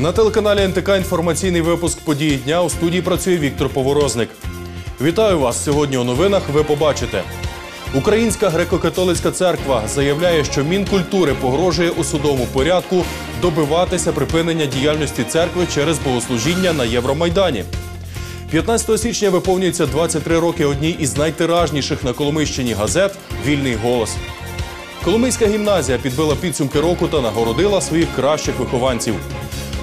На телеканалі НТК інформаційний випуск події дня у студії працює Віктор Поворозник. Вітаю вас сьогодні. У новинах ви побачите. Українська греко-католицька церква заявляє, що Мінкультури погрожує у судовому порядку добиватися припинення діяльності церкви через богослужіння на Євромайдані. 15 січня виповнюється 23 роки одній із найтиражніших на Коломийщині газет Вільний голос. Коломийська гімназія підбила підсумки року та нагородила своїх кращих вихованців.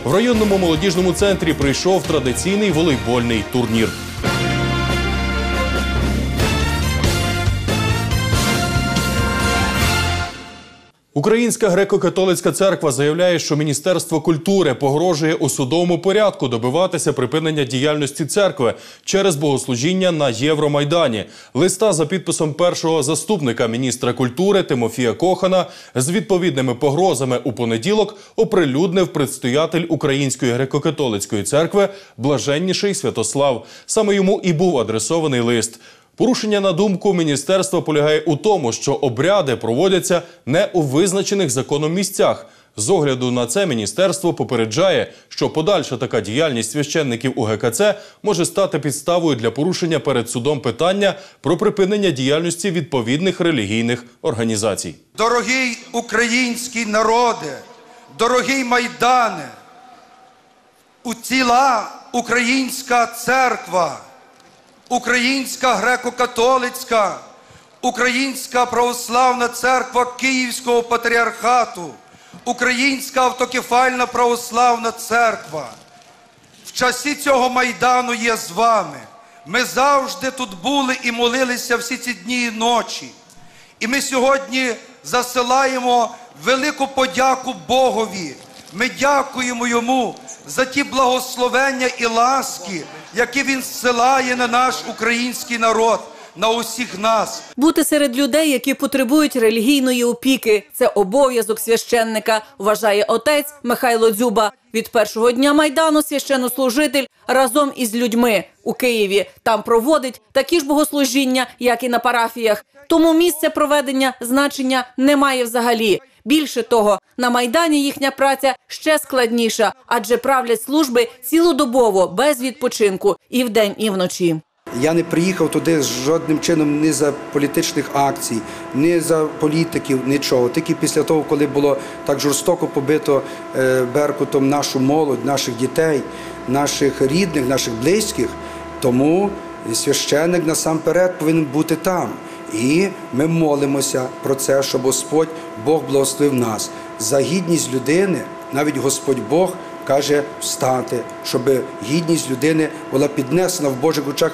В районному молодіжному центрі прийшов традиційний волейбольний турнір. Українська греко-католицька церква заявляє, що Міністерство культури погрожує у судовому порядку добиватися припинення діяльності церкви через богослужіння на Євромайдані. Листа за підписом першого заступника міністра культури Тимофія Кохана з відповідними погрозами у понеділок оприлюднив предстоятель Української греко-католицької церкви Блаженніший Святослав. Саме йому і був адресований лист. Порушення на думку міністерства полягає у тому, що обряди проводяться не у визначених законом місцях. З огляду на це міністерство попереджає, що подальша така діяльність священників у ГКЦ може стати підставою для порушення перед судом питання про припинення діяльності відповідних релігійних організацій. Дорогий український народе, дорогий Майдане, ціла українська церква, Українська греко-католицька, Українська православна церква Київського патріархату, Українська автокефальна православна церква. В часі цього майдану є з вами. Ми завжди тут були і молилися всі ці дні і ночі. І ми сьогодні засилаємо велику подяку Богові. Ми дякуємо йому за ті благословення і ласки, які він зсилає на наш український народ, на усіх нас. Бути серед людей, які потребують релігійної опіки, це обов'язок священника, вважає отець Михайло Дзюба. Від першого дня майдану священнослужитель разом із людьми у Києві там проводить такі ж богослужіння, як і на парафіях. Тому місце проведення значення немає взагалі. Більше того, на майдані їхня праця ще складніша, адже правлять служби цілодобово без відпочинку і вдень, і вночі. Я не приїхав туди жодним чином ні за політичних акцій, ні за політиків, нічого. Тільки після того, коли було так жорстоко побито е, Беркутом нашу молодь, наших дітей, наших рідних, наших близьких, тому священник насамперед повинен бути там. І ми молимося про це, щоб Господь Бог благословив нас за гідність людини, навіть Господь Бог каже встати, щоб гідність людини була піднесена в Божих очах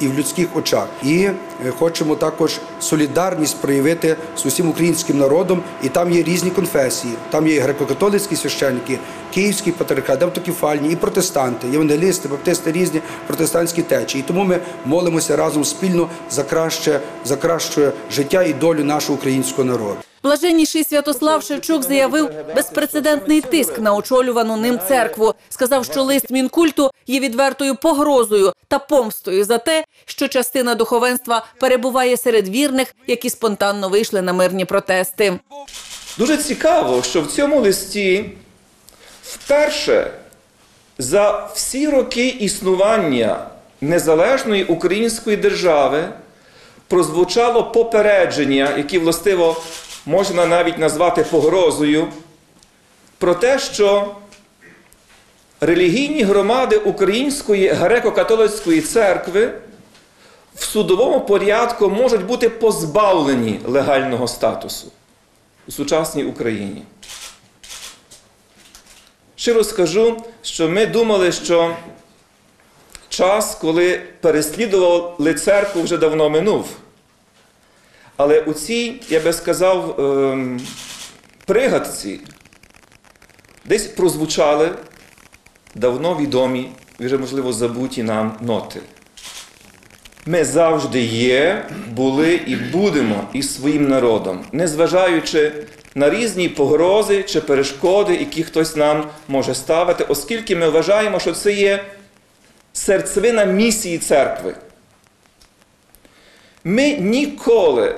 і в людських очах. І е, хочемо також солідарність проявити з усім українським народом. І там є різні конфесії. Там є греко-католицькі священники, київський патріархат, автокефальні, і протестанти, євангелісти, баптисти, різні протестантські течії. І тому ми молимося разом спільно за краще, за краще життя і долю нашого українського народу. Блаженніший Святослав Шевчук заявив безпрецедентний тиск на очолювану ним церкву. Сказав, що лист мінкульту є відвертою погрозою та помстою за те, що частина духовенства перебуває серед вірних, які спонтанно вийшли на мирні протести. Дуже цікаво, що в цьому листі вперше за всі роки існування незалежної української держави прозвучало попередження, які властиво можна навіть назвати погрозою, про те, що релігійні громади Української греко-католицької церкви в судовому порядку можуть бути позбавлені легального статусу у сучасній Україні. Щиро скажу, що ми думали, що час, коли переслідували церкву, вже давно минув. Але у цій, я би сказав, ем, пригадці десь прозвучали давно відомі, вже, можливо, забуті нам ноти. Ми завжди є, були і будемо із своїм народом, незважаючи на різні погрози чи перешкоди, які хтось нам може ставити, оскільки ми вважаємо, що це є серцевина місії церкви. Ми ніколи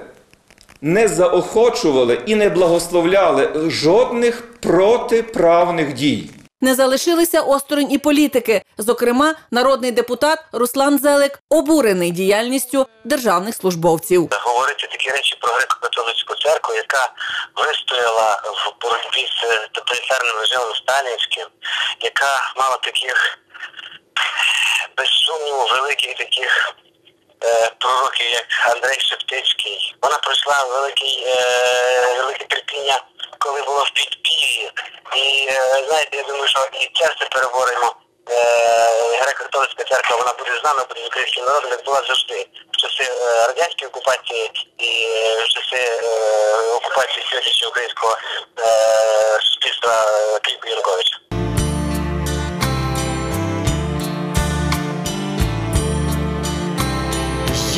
не заохочували і не благословляли жодних протиправних дій. Не залишилися осторонь і політики. Зокрема, народний депутат Руслан Зелик обурений діяльністю державних службовців. говорити такі речі про греко-католицьку церкву, яка вистояла в боротьбі з тоталітарним режимом сталінським, яка мала таких без сумніву великих таких пророків, як Андрей Шептицький. Вона пройшла великий, е, велике терпіння, коли було в підпіллі. І е, знаєте, я думаю, що і це все переборемо. Е, Греко-католицька церква вона буде з нами, буде з українським народом, як була завжди. В часи е, радянської окупації і е, в часи е, окупації сьогоднішнього українського е, суспільства е, Києва Януковича.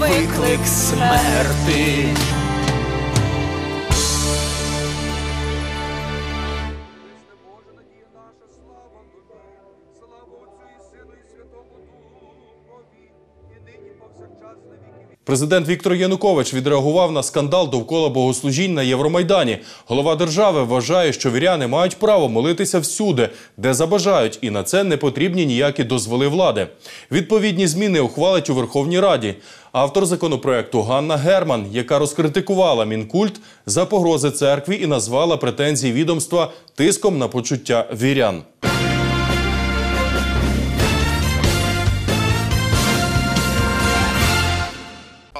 виклик смерти. Президент Віктор Янукович відреагував на скандал довкола богослужінь на Євромайдані. Голова держави вважає, що віряни мають право молитися всюди, де забажають, і на це не потрібні ніякі дозволи влади. Відповідні зміни ухвалить у Верховній Раді. Автор законопроекту Ганна Герман, яка розкритикувала мінкульт за погрози церкві і назвала претензії відомства тиском на почуття вірян.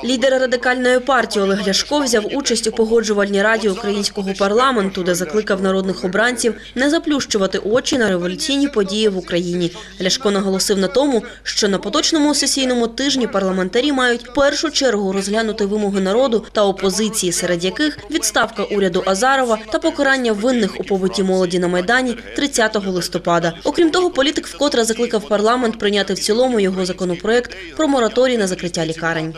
Лідер радикальної партії Олег Ляшко взяв участь у погоджувальній раді українського парламенту, де закликав народних обранців не заплющувати очі на революційні події в Україні. Ляшко наголосив на тому, що на поточному сесійному тижні парламентарі мають в першу чергу розглянути вимоги народу та опозиції, серед яких відставка уряду Азарова та покарання винних у побитті молоді на майдані 30 листопада. Окрім того, політик вкотре закликав парламент прийняти в цілому його законопроект про мораторій на закриття лікарень.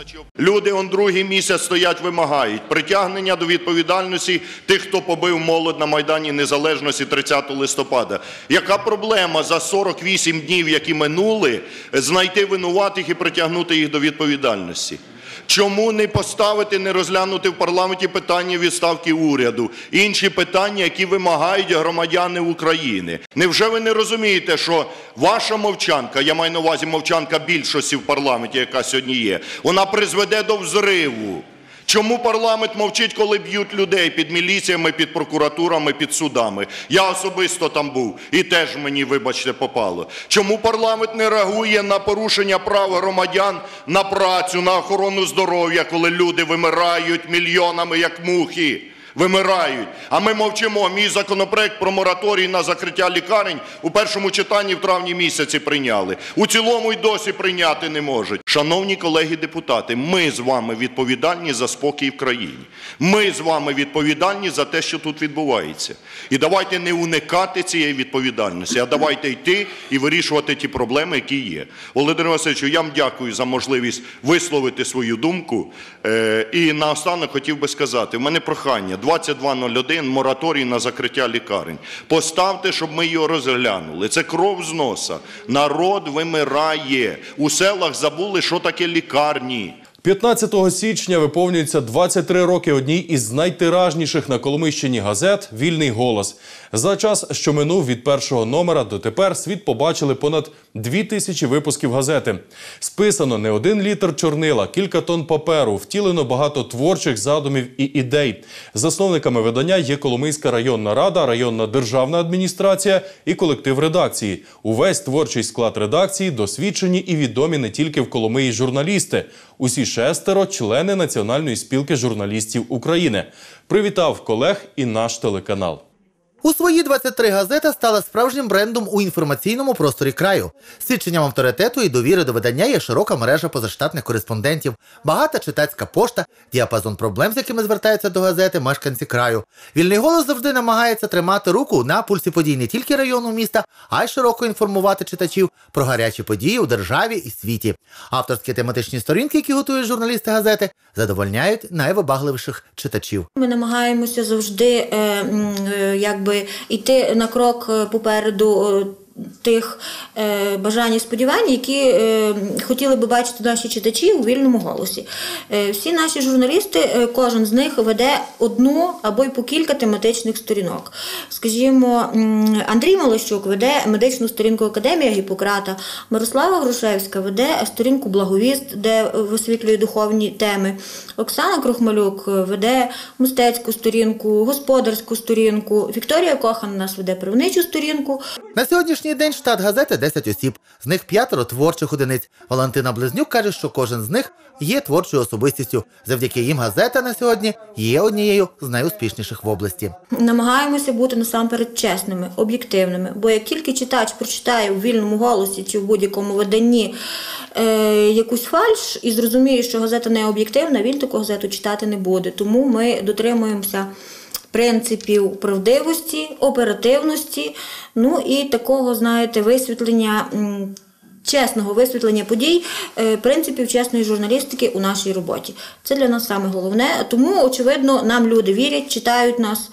Люди он другий місяць стоять, вимагають притягнення до відповідальності тих, хто побив молодь на Майдані Незалежності 30 листопада. Яка проблема за 48 днів, які минули, знайти винуватих і притягнути їх до відповідальності? Чому не поставити, не розглянути в парламенті питання відставки уряду, інші питання, які вимагають громадяни України? Невже ви не розумієте, що ваша мовчанка, я маю на увазі мовчанка більшості в парламенті, яка сьогодні є, вона призведе до взриву? Чому парламент мовчить, коли б'ють людей під міліціями, під прокуратурами, під судами? Я особисто там був і теж мені, вибачте, попало. Чому парламент не реагує на порушення прав громадян на працю, на охорону здоров'я, коли люди вимирають мільйонами, як мухи? Вимирають. А ми мовчимо. Мій законопроект про мораторій на закриття лікарень у першому читанні в травні місяці прийняли. У цілому й досі прийняти не можуть. Шановні колеги депутати, ми з вами відповідальні за спокій в країні. Ми з вами відповідальні за те, що тут відбувається. І давайте не уникати цієї відповідальності, а давайте йти і вирішувати ті проблеми, які є. Володимир Васильович, я вам дякую за можливість висловити свою думку. Е, І наостанок хотів би сказати, в мене прохання 2201 мораторій на закриття лікарень. Поставте, щоб ми його розглянули. Це кров з носа. Народ вимирає. У селах забули, що таке лікарні. 15 січня виповнюється 23 роки одній із найтиражніших на Коломийщині газет Вільний голос. За час, що минув від першого номера дотепер, світ побачили понад дві тисячі випусків газети. Списано не один літр чорнила, кілька тонн паперу, втілено багато творчих задумів і ідей. Засновниками видання є Коломийська районна рада, районна державна адміністрація і колектив редакції. Увесь творчий склад редакції досвідчені і відомі не тільки в Коломиї журналісти. Усі шестеро члени Національної спілки журналістів України. Привітав колег і наш телеканал. У свої 23 газета стала справжнім брендом у інформаційному просторі краю. Свідченням авторитету і довіри до видання є широка мережа позаштатних кореспондентів, багата читацька пошта, діапазон проблем, з якими звертаються до газети мешканці краю. Вільний голос завжди намагається тримати руку на пульсі подій не тільки району міста, а й широко інформувати читачів про гарячі події у державі і світі. Авторські тематичні сторінки, які готують журналісти газети, задовольняють найвибагливіших читачів. Ми намагаємося завжди е, е, якби йти на крок е, попереду. Тих е, бажань і сподівань, які е, хотіли би бачити наші читачі у вільному голосі. Е, всі наші журналісти, кожен з них веде одну або й по кілька тематичних сторінок. Скажімо, Андрій Малощук веде медичну сторінку Академія Гіппократа, Мирослава Грушевська веде сторінку Благовіст, де висвітлює духовні теми. Оксана Крохмалюк веде мистецьку сторінку, господарську сторінку. Вікторія Кохан нас веде правничу сторінку. На сьогоднішній день штат газети 10 осіб, з них п'ятеро творчих одиниць. Валентина Близнюк каже, що кожен з них є творчою особистістю. Завдяки їм газета на сьогодні є однією з найуспішніших в області. Намагаємося бути насамперед чесними, об'єктивними. Бо як тільки читач прочитає у вільному голосі чи в будь-якому виданні е, якусь фальш і зрозуміє, що газета не об'єктивна, він таку газету читати не буде. Тому ми дотримуємося. Принципів правдивості, оперативності, ну і такого, знаєте, висвітлення, чесного висвітлення подій, е, принципів чесної журналістики у нашій роботі. Це для нас саме головне. Тому, очевидно, нам люди вірять, читають нас.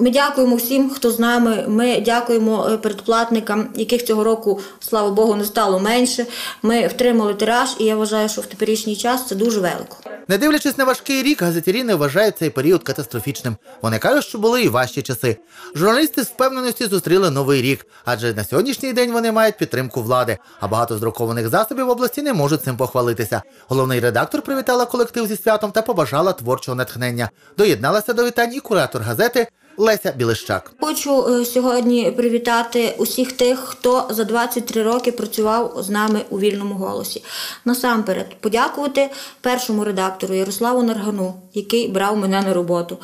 Ми дякуємо всім, хто з нами. Ми дякуємо е, передплатникам, яких цього року, слава Богу, не стало менше. Ми втримали тираж, і я вважаю, що в теперішній час це дуже велико. Не дивлячись на важкий рік, газетярі не вважають цей період катастрофічним. Вони кажуть, що були і важчі часи. Журналісти з впевненістю зустріли новий рік, адже на сьогоднішній день вони мають підтримку влади, а багато з друкованих засобів в області не можуть цим похвалитися. Головний редактор привітала колектив зі святом та побажала творчого натхнення. Доєдналася до вітань і куратор газети Леся Білищак. Хочу е, сьогодні привітати усіх тих, хто за 23 роки працював з нами у вільному голосі. Насамперед, подякувати першому редактору Ярославу Наргану, який брав мене на роботу.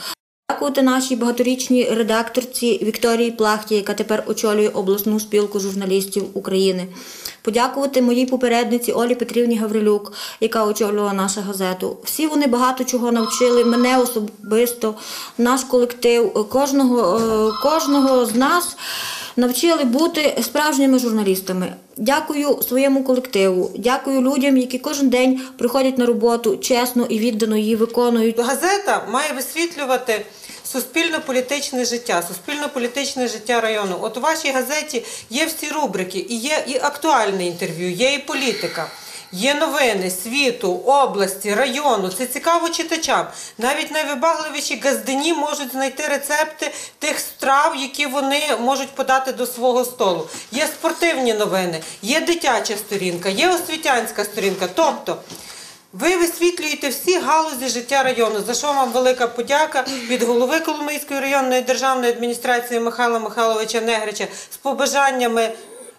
Дякувати нашій багаторічній редакторці Вікторії Плахті, яка тепер очолює обласну спілку журналістів України. Подякувати моїй попередниці Олі Петрівні Гаврилюк, яка очолювала нашу газету. Всі вони багато чого навчили мене особисто, наш колектив, кожного, е, кожного з нас навчили бути справжніми журналістами. Дякую своєму колективу, дякую людям, які кожен день приходять на роботу чесно і віддано її виконують. Газета має висвітлювати суспільно-політичне життя, суспільно-політичне життя району. От у вашій газеті є всі рубрики, і є і актуальне інтерв'ю, є і політика. Є новини світу, області, району. Це цікаво читачам. Навіть найвибагливіші газдині можуть знайти рецепти тих страв, які вони можуть подати до свого столу. Є спортивні новини, є дитяча сторінка, є освітянська сторінка. Тобто ви висвітлюєте всі галузі життя району, за що вам велика подяка від голови Коломийської районної державної адміністрації Михайла Михайловича Негрича з побажаннями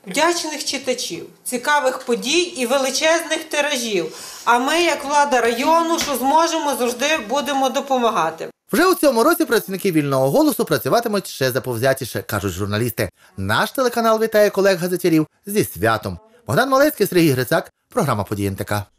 вдячних читачів, цікавих подій і величезних тиражів. А ми, як влада району, що зможемо, завжди будемо допомагати. Вже у цьому році працівники вільного голосу працюватимуть ще заповзятіше, кажуть журналісти. Наш телеканал вітає колег газетярів зі святом. Богдан Малецький, Сергій Грицак, програма «Події НТК».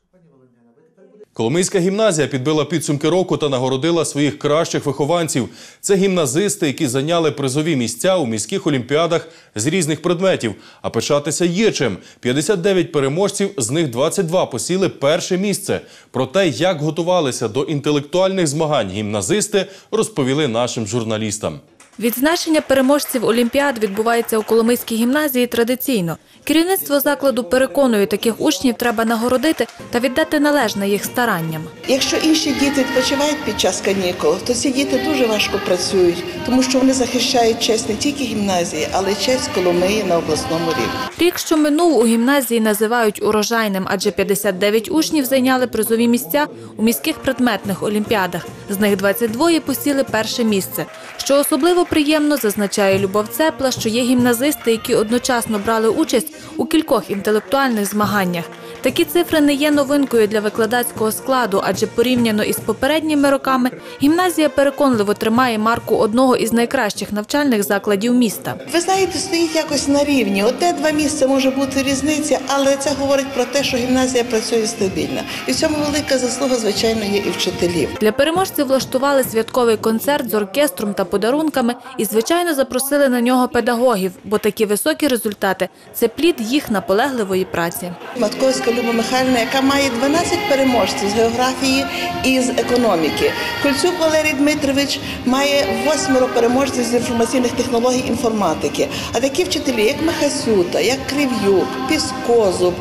Коломийська гімназія підбила підсумки року та нагородила своїх кращих вихованців. Це гімназисти, які зайняли призові місця у міських олімпіадах з різних предметів. А пишатися є чим. 59 переможців, з них 22 посіли перше місце. Про те, як готувалися до інтелектуальних змагань гімназисти, розповіли нашим журналістам. Відзначення переможців Олімпіад відбувається у Коломийській гімназії традиційно. Керівництво закладу переконує, таких учнів треба нагородити та віддати належне їх старанням. Якщо інші діти відпочивають під час канікул, то ці діти дуже важко працюють, тому що вони захищають честь не тільки гімназії, але й честь Коломиї на обласному рівні. Рік, що минув, у гімназії називають урожайним, адже 59 учнів зайняли призові місця у міських предметних олімпіадах. З них 22 посіли перше місце. Що особливо приємно, зазначає Любов Цепла, що є гімназисти, які одночасно брали участь у кількох інтелектуальних змаганнях. Такі цифри не є новинкою для викладацького складу, адже порівняно із попередніми роками гімназія переконливо тримає марку одного із найкращих навчальних закладів міста. Ви знаєте, стоїть якось на рівні. Одне-два місця може бути різниця, але це говорить про те, що гімназія працює стабільно. І в цьому велика заслуга, звичайно, є і вчителів. Для переможців влаштували святковий концерт з оркестром та подарунками і, звичайно, запросили на нього педагогів, бо такі високі результати це плід їх наполегливої праці. Матковська Люба Михайлівна, яка має 12 переможців з географії і з економіки. Кольцюк Валерій Дмитрович має восьмеро переможців з інформаційних технологій інформатики. А такі вчителі, як Михасюта, як Крив'юк, Піскозуб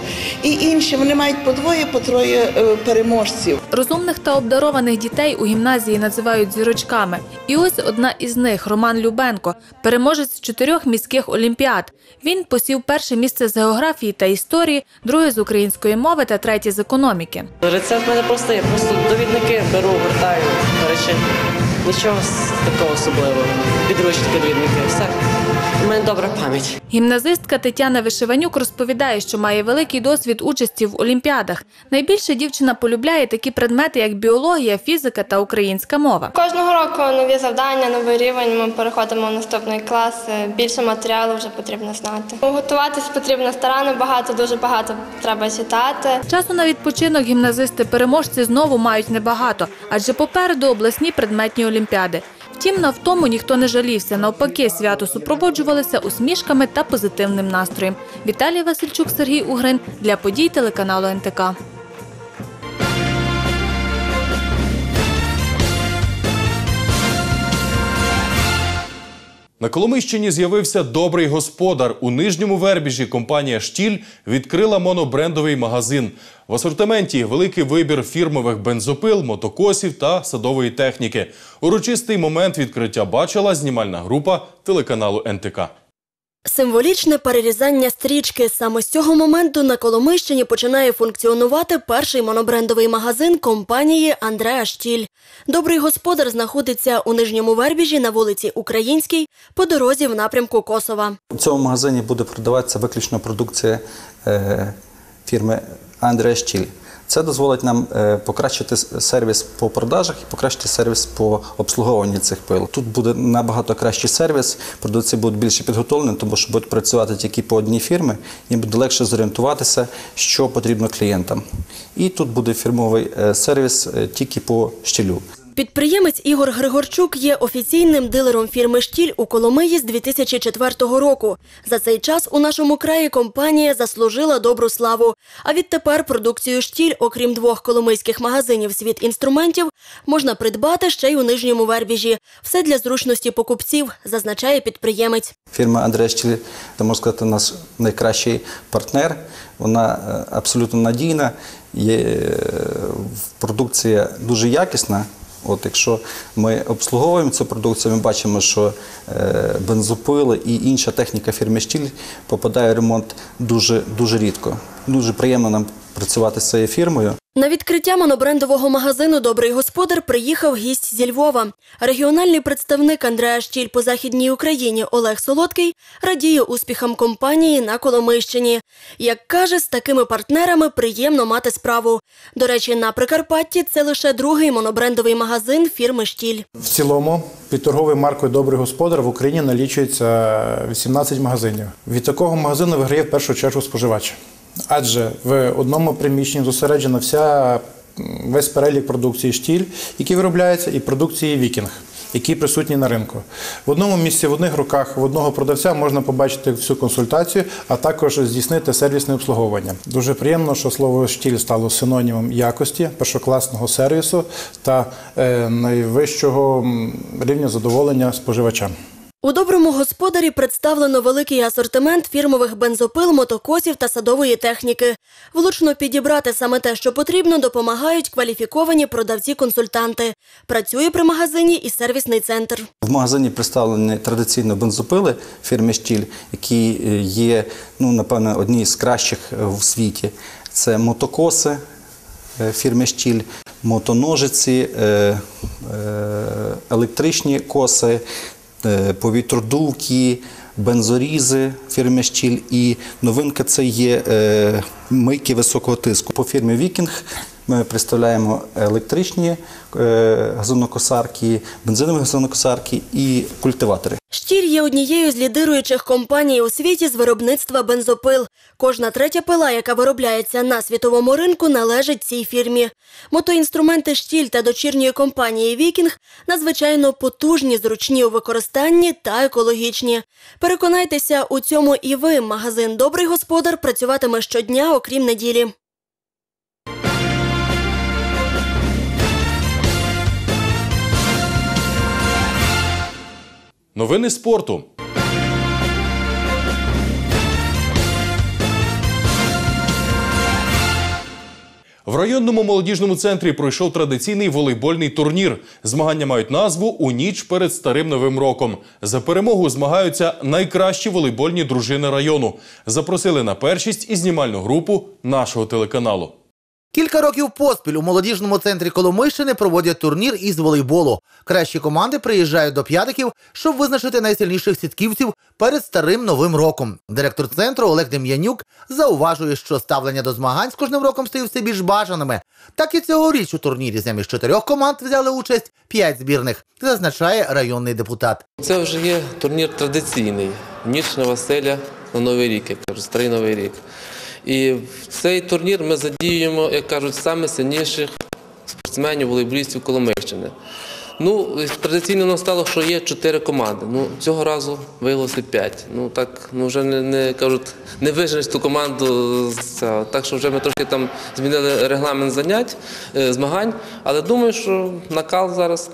і інші, вони мають по двоє, по троє е, переможців. Розумних та обдарованих дітей у гімназії називають зірочками. І ось одна із них Роман Любенко, переможець чотирьох міських олімпіад. Він посів перше місце з географії та історії, друге з української мови та третє з економіки. Рецепт в мене просто я Просто довідники беру, вертаю, речі. Нічого такого особливого. Підручники, довідники, все. У мене добра пам'ять. Гімназистка Тетяна Вишиванюк розповідає, що має великий досвід участі в олімпіадах. Найбільше дівчина полюбляє такі предмети, як біологія, фізика та українська мова. Кожного року нові завдання, новий рівень. Ми переходимо в наступний клас. Більше матеріалу вже потрібно знати. Готуватись потрібно старанно, багато, дуже багато треба читати. Часу на відпочинок гімназисти-переможці знову мають небагато, адже попереду обласні предметні олімпіади. Втім, на втому ніхто не жалівся. Навпаки, свято супроводжувалися усмішками та позитивним настроєм. Віталій Васильчук, Сергій Угрин для подій телеканалу НТК. На Коломийщині з'явився добрий господар. У нижньому вербіжі компанія Штіль відкрила монобрендовий магазин. В асортименті великий вибір фірмових бензопил, мотокосів та садової техніки. Урочистий момент відкриття бачила знімальна група телеканалу НТК. Символічне перерізання стрічки. Саме з цього моменту на Коломийщині починає функціонувати перший монобрендовий магазин компанії Андреа Штіль. Добрий господар знаходиться у Нижньому Вербіжі на вулиці Українській по дорозі в напрямку Косова. У цьому магазині буде продаватися виключно продукція е, фірми Андреа Штіль. Це дозволить нам е, покращити сервіс по продажах і покращити сервіс по обслуговуванні цих пил. Тут буде набагато кращий сервіс, продавці будуть більше підготовлені, тому що будуть працювати тільки по одній фірмі, їм буде легше зорієнтуватися, що потрібно клієнтам. І тут буде фірмовий е, сервіс е, тільки по щілю. Підприємець Ігор Григорчук є офіційним дилером фірми Штіль у Коломиї з 2004 року. За цей час у нашому краї компанія заслужила добру славу. А відтепер продукцію Штіль, окрім двох коломийських магазинів світ інструментів, можна придбати ще й у нижньому вербіжі. Все для зручності покупців, зазначає підприємець. Фірма Андреа Штіль, це можна сказати, наш найкращий партнер. Вона е, абсолютно надійна, е, продукція дуже якісна. От якщо ми обслуговуємо цю продукцію, ми бачимо, що е, бензопили і інша техніка фірми Штіль попадає в ремонт дуже, дуже рідко. Дуже приємно нам працювати з цією фірмою. На відкриття монобрендового магазину Добрий господар приїхав гість зі Львова. Регіональний представник Андреа Штіль по західній Україні Олег Солодкий радіє успіхам компанії на Коломийщині. Як каже, з такими партнерами приємно мати справу. До речі, на Прикарпатті це лише другий монобрендовий магазин фірми Штіль. В цілому під торговою маркою Добрий господар в Україні налічується 18 магазинів. Від такого магазину виграє в першу чергу споживач. Адже в одному приміщенні зосереджена вся весь перелік продукції штіль, який виробляється, і продукції вікінг. Які присутні на ринку в одному місці, в одних руках, в одного продавця можна побачити всю консультацію, а також здійснити сервісне обслуговування. Дуже приємно, що слово штіль стало синонімом якості, першокласного сервісу та е, найвищого рівня задоволення споживачам. У доброму господарі представлено великий асортимент фірмових бензопил, мотокосів та садової техніки. Влучно підібрати саме те, що потрібно, допомагають кваліфіковані продавці-консультанти. Працює при магазині і сервісний центр. В магазині представлені традиційно бензопили фірми Штіль, які е, є, ну, напевно, одні з кращих е, в світі. Це мотокоси е, фірми Штіль, мотоножиці, електричні коси, повітродувки, бензорізи фірми Щіль і новинка це є е, мийки високого тиску. По фірмі Вікінг ми представляємо електричні е, газонокосарки, бензинові газонокосарки і культиватори. Штіль є однією з лідируючих компаній у світі з виробництва бензопил. Кожна третя пила, яка виробляється на світовому ринку, належить цій фірмі. Мотоінструменти штіль та дочірньої компанії Вікінг надзвичайно потужні, зручні у використанні та екологічні. Переконайтеся у цьому і ви. Магазин Добрий господар працюватиме щодня, окрім неділі. Новини спорту. В районному молодіжному центрі пройшов традиційний волейбольний турнір. Змагання мають назву у ніч перед старим новим роком. За перемогу змагаються найкращі волейбольні дружини району. Запросили на першість і знімальну групу нашого телеканалу. Кілька років поспіль у молодіжному центрі Коломийщини проводять турнір із волейболу. Кращі команди приїжджають до п'ятиків, щоб визначити найсильніших сітківців перед старим новим роком. Директор центру Олег Дем'янюк зауважує, що ставлення до змагань з кожним роком стає все більш бажаними. Так і цьогоріч у турнірі замість чотирьох команд взяли участь п'ять збірних, зазначає районний депутат. Це вже є турнір традиційний. Ніч на Василя на Новий рік, як кажуть, старий Новий рік. І в цей турнір ми задіюємо, як кажуть, саме сильніших спортсменів, волейболістів Коломийщини. Ну, традиційно нам стало, що є чотири команди. Ну, цього разу виявилося п'ять. Ну так, ну вже не, не кажуть, не виженеш ту команду. Так що вже ми трошки там змінили регламент занять, е, змагань, але думаю, що накал зараз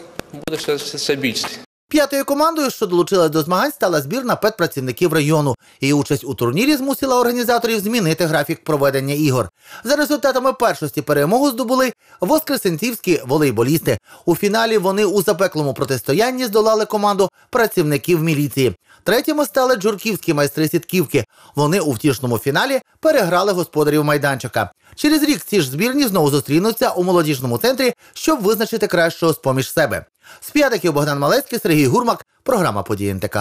буде ще, ще, ще більший. П'ятою командою, що долучилась до змагань, стала збірна педпрацівників району. Її участь у турнірі змусила організаторів змінити графік проведення ігор. За результатами першості перемогу здобули воскресенцівські волейболісти. У фіналі вони у запеклому протистоянні здолали команду працівників міліції. Третіми стали джурківські майстри сітківки. Вони у втішному фіналі переграли господарів майданчика. Через рік ці ж збірні знову зустрінуться у молодіжному центрі, щоб визначити кращого з поміж себе. З п'ятиків Богдан Малецький, Сергій Гурмак, програма «Події НТК».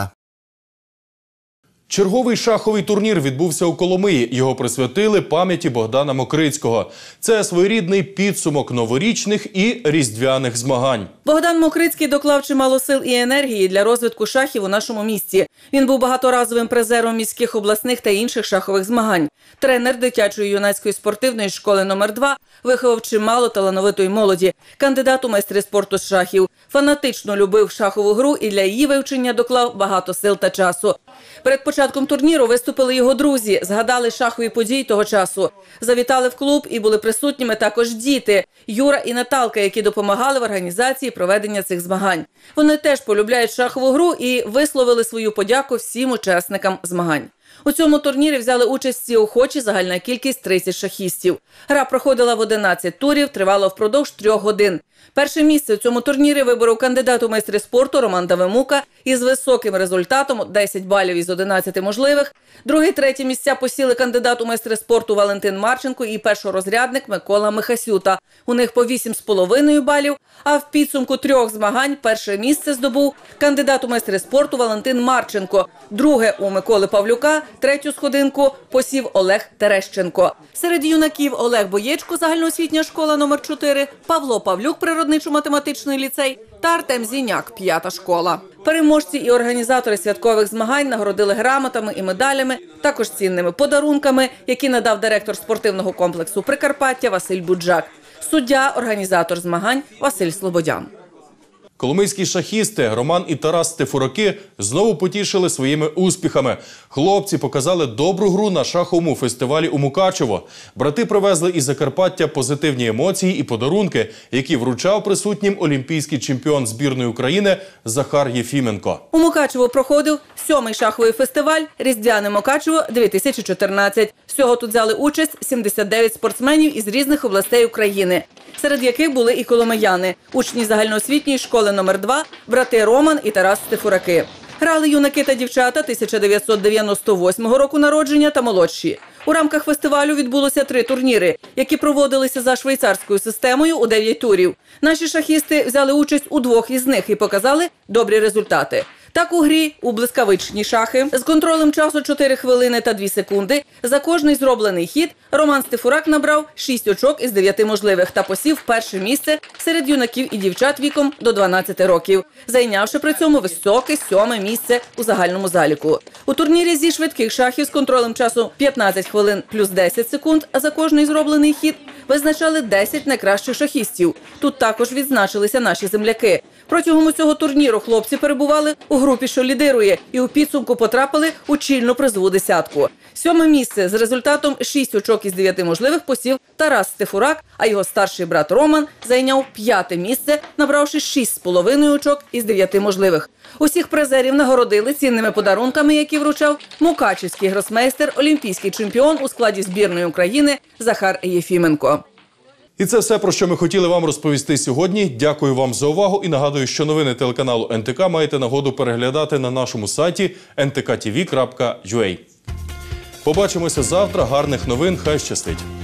Черговий шаховий турнір відбувся у Коломиї. Його присвятили пам'яті Богдана Мокрицького. Це своєрідний підсумок новорічних і різдвяних змагань. Богдан Мокрицький доклав чимало сил і енергії для розвитку шахів у нашому місті. Він був багаторазовим призером міських обласних та інших шахових змагань. Тренер дитячої юнацької спортивної школи номер 2 виховав чимало талановитої молоді, кандидат у майстри спорту з шахів. Фанатично любив шахову гру і для її вивчення доклав багато сил та часу. Перед початком турніру виступили його друзі, згадали шахові події того часу. Завітали в клуб і були присутніми також діти Юра і Наталка, які допомагали в організації проведення цих змагань. Вони теж полюбляють шахову гру і висловили свою подяку всім учасникам змагань. У цьому турнірі взяли участь всі охочі, загальна кількість 30 шахістів. Гра проходила в 11 турів, тривала впродовж трьох годин. Перше місце у цьому турнірі виборов кандидат у майстри спорту Роман Давимука із високим результатом 10 балів із 11 можливих. Друге, третє місця посіли кандидат у майстри спорту Валентин Марченко і першорозрядник Микола Михасюта. У них по 8,5 балів. А в підсумку трьох змагань перше місце здобув кандидат у майстри спорту Валентин Марченко. Друге у Миколи Павлюка, третю сходинку посів Олег Терещенко. Серед юнаків Олег Боєчко, загальноосвітня школа номер 4 Павло Павлюк, природничо-математичний ліцей та Артем Зіняк, п'ята школа. Переможці і організатори святкових змагань нагородили грамотами і медалями, також цінними подарунками, які надав директор спортивного комплексу Прикарпаття Василь Буджак, суддя, організатор змагань Василь Слободян. Коломийські шахісти Роман і Тарас Стефураки знову потішили своїми успіхами. Хлопці показали добру гру на шаховому фестивалі у Мукачево. Брати привезли із Закарпаття позитивні емоції і подарунки, які вручав присутнім олімпійський чемпіон збірної України Захар Єфіменко. У Мукачево проходив сьомий шаховий фестиваль Різдвяне Мукачево 2014. Всього тут взяли участь 79 спортсменів із різних областей України, серед яких були і коломияни, учні загальноосвітньої школи номер 2 брати Роман і Тарас Стефураки. Грали юнаки та дівчата 1998 року народження та молодші. У рамках фестивалю відбулося три турніри, які проводилися за швейцарською системою у 9 турів. Наші шахісти взяли участь у двох із них і показали добрі результати. Так у грі у блискавичні шахи з контролем часу 4 хвилини та 2 секунди. За кожний зроблений хід Роман Стефурак набрав 6 очок із 9 можливих та посів перше місце серед юнаків і дівчат віком до 12 років, зайнявши при цьому високе сьоме місце у загальному заліку. У турнірі зі швидких шахів з контролем часу 15 хвилин плюс 10 секунд, а за кожний зроблений хід визначали 10 найкращих шахістів. Тут також відзначилися наші земляки. Протягом усього турніру хлопці перебували у групі, що лідирує, і у підсумку потрапили у чільну призову десятку. Сьоме місце з результатом 6 очок із 9 можливих посів Тарас Стефурак, а його старший брат Роман зайняв п'яте місце, набравши 6,5 очок із 9 можливих. Усіх призерів нагородили цінними подарунками, які вручав мукачівський гросмейстер, олімпійський чемпіон у складі збірної України Захар Єфіменко. І це все, про що ми хотіли вам розповісти сьогодні. Дякую вам за увагу і нагадую, що новини телеканалу НТК маєте нагоду переглядати на нашому сайті ntkTV.ua. Побачимося завтра. Гарних новин. Хай щастить!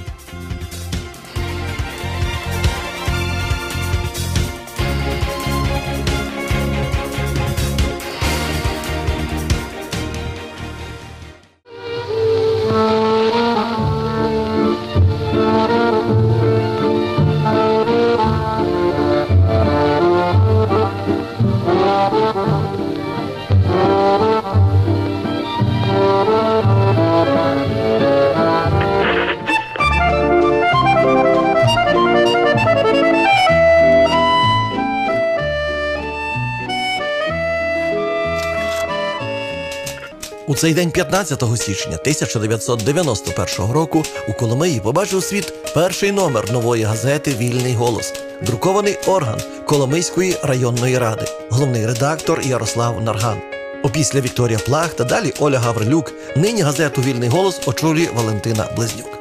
Цей день 15 січня 1991 року у Коломиї побачив світ перший номер нової газети Вільний голос, друкований орган Коломийської районної ради, головний редактор Ярослав Нарган. Опісля Вікторія Плах та далі Оля Гаврилюк. Нині газету Вільний голос очолює Валентина Близнюк.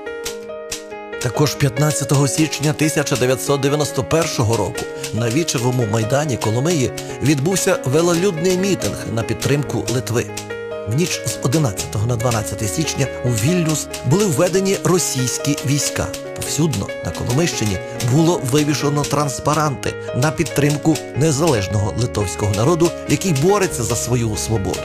Також 15 січня 1991 року на вічевому майдані Коломиї відбувся велолюдний мітинг на підтримку Литви. В ніч з 11 на 12 січня у Вільнюс були введені російські війська. Повсюдно на Коломийщині було вивішено транспаранти на підтримку незалежного литовського народу, який бореться за свою свободу.